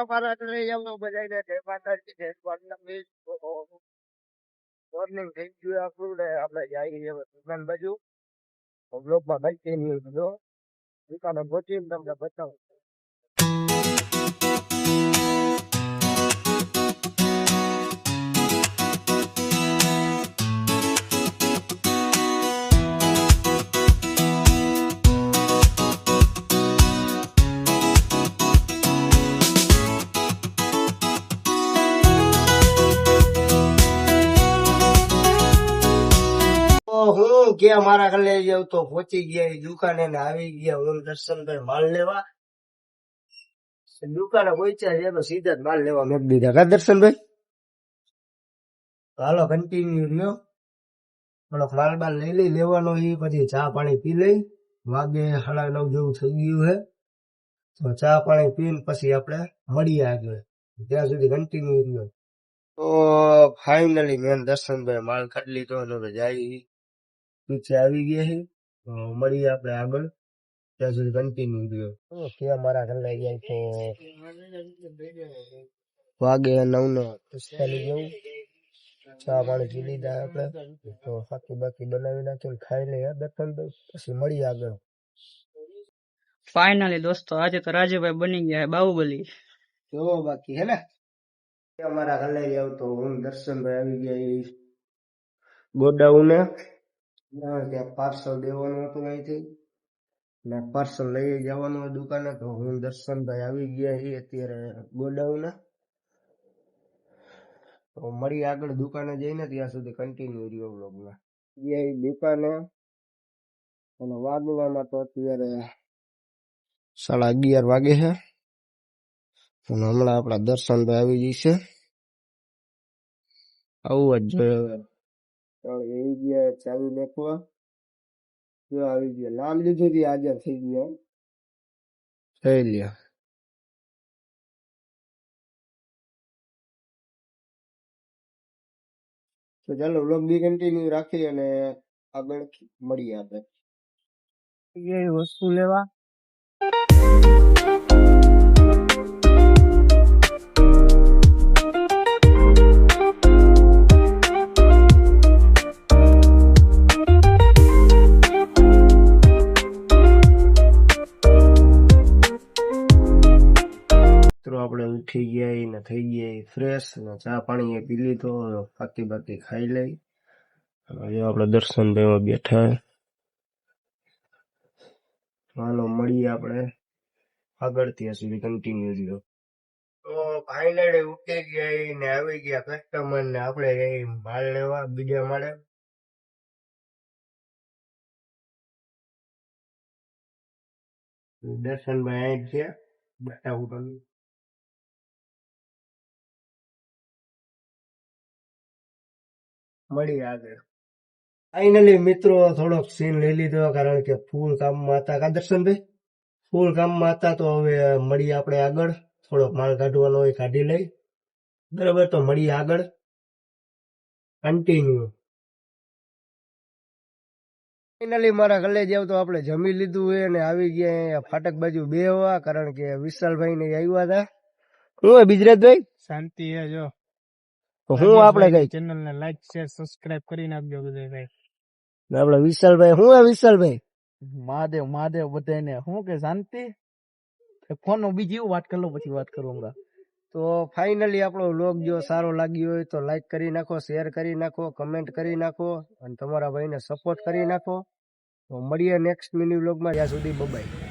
અમારા ઘરે એમનો બધાને જય માતાજી. મોર્નિંગ થઈ ગયું આપણું ને આપણે બાજુ. બ્લોકમાં કન્ટિન્યુ જો દુકાને પહોંચીને તમને બતાવું. હું કે મારા ઘરે જાવ તો પહોંચી ગયા એ દુકાને ને આવી ગયા હું દર્શનભાઈ માલ લેવા. દુકાને પહોંચ્યા છે તો સીધા જ માલ લેવા મેં દીધા કા દર્શનભાઈ? ભાઈ હાલો કન્ટિન્યુ રહ્યો. થોડોક માલ બાલ લઈ લઈ લેવાનો એ પછી ચા પાણી પી લઈ. વાગે સાડા નવ જેવું થઈ ગયું છે. તો ચા પાણી પીને પછી આપણે મળીએ આગળ. ત્યાં સુધી કન્ટિન્યુ રહ્યો. તો ફાઇનલી મેં દર્શનભાઈ માલ કાઢી લીધો અને જાય નીચે આવી ગયા છે તો મળીએ આપણે આગળ ત્યાં સુધી કન્ટિન્યુ રહ્યો તો ત્યાં મારા ઘર લઈ જાય તો વાગે નવ ને પિસ્તાલીસ જેવું ચા પાણી પી લીધા આપણે તો બાકી બાકી બનાવી નાખીને ખાઈ લઈએ દર્શનભાઈ પછી મળીએ આગળ ફાઇનલી દોસ્તો આજે તો રાજુભાઈ બની ગયા છે બાહુબલી જો બાકી હે ને અમારા ઘરે જાવ તો હું દર્શનભાઈ આવી ગયા એ ગોડાઉને ત્યાં પાર્સલ દેવાનું હતું અહીંથી. ને પાર્સલ લઈ જવાનું દુકાને, તો હું દર્શનભાઈ આવી ગયા છીએ અત્યારે ગોડાઉને. તો મળી આગળ દુકાને જઈને ત્યાં સુધી કન્ટિન્યુ રહ્યો બ્લોગમાં એ દુકાને અને વાગવામાં તો અત્યારે સાડા અગિયાર વાગે છે. અને હમણાં આપણા દર્શનભાઈ આવી જશે આવું જ જોઈએ એવી ગયા ચાવી નાખવા જો આવી ગયા. નામ લીધું થી હાજર થઈ ગયા. થઈ લ્યા તો ચાલો વ્લોગ બી કન્ટિન્યુ રાખી અને આગળ મળીએ આપણે. વસ્તુ લેવા. ઉઠી ગયા ને થઈ ગયા ફ્રેશ ને ચા પાણી એ પી લીધો હવે બાકી ખાઈ લઈ. આપણે આપણે દર્શનભાઈ બેઠા હાલો, મળીએ આપણે આગળ ત્યાં સુધી કન્ટિન્યુ રહ્યો તો ફાઇનલી ઉઠી ગયા ને આવી ગયા કસ્ટમર ને આપણે માલ લેવા, બીજા માળે. દર્શનભાઈ છે. બતાવું તમને મળી આગળ. ફાઇનલી મિત્રો, થોડોક સીન લઈ લીધો, કારણ કે ફૂલ કામમાં હતા કા દર્શનભાઈ? ફૂલ કામમાં હતા તો હવે મળીએ આપણે આગળ. થોડોક માલ કાઢવાનો હોય, કાઢી લઈ. બરાબર, તો મળીએ આગળ. કન્ટિન્યુ ફાઇનલી મારા ઘરે જાવ તો આપણે જમી લીધું હોય અને આવી ગયા ફાટક બાજુ બે હવા કારણ કે વિશાલભાઈ ને આવ્યા હતા. હે ગુજરાતભાઈ શાંતિ હે જો. તો હું આપણે કઈ ચેનલ ને લાઈક શેર સબસ્ક્રાઇબ કરી આપજો બધા ભાઈ. આપડે વિશાલભાઈ હું હે વિશાલભાઈ? મહાદેવ મહાદેવ બધાને શું કે શાંતિ? ફોન બીજી વાત કરી લો પછી વાત કરું હમણાં. તો ફાઇનલી આપણો વ્લોગ જો સારો લાગ્યો હોય તો લાઈક કરી નાખો શેર કરી નાખો કમેન્ટ કરી નાખો અને તમારા ભાઈને સપોર્ટ કરી નાખો. તો મળીએ નેક્સ્ટ મિની વ્લોગમાં જ્યાં સુધી બબાઈ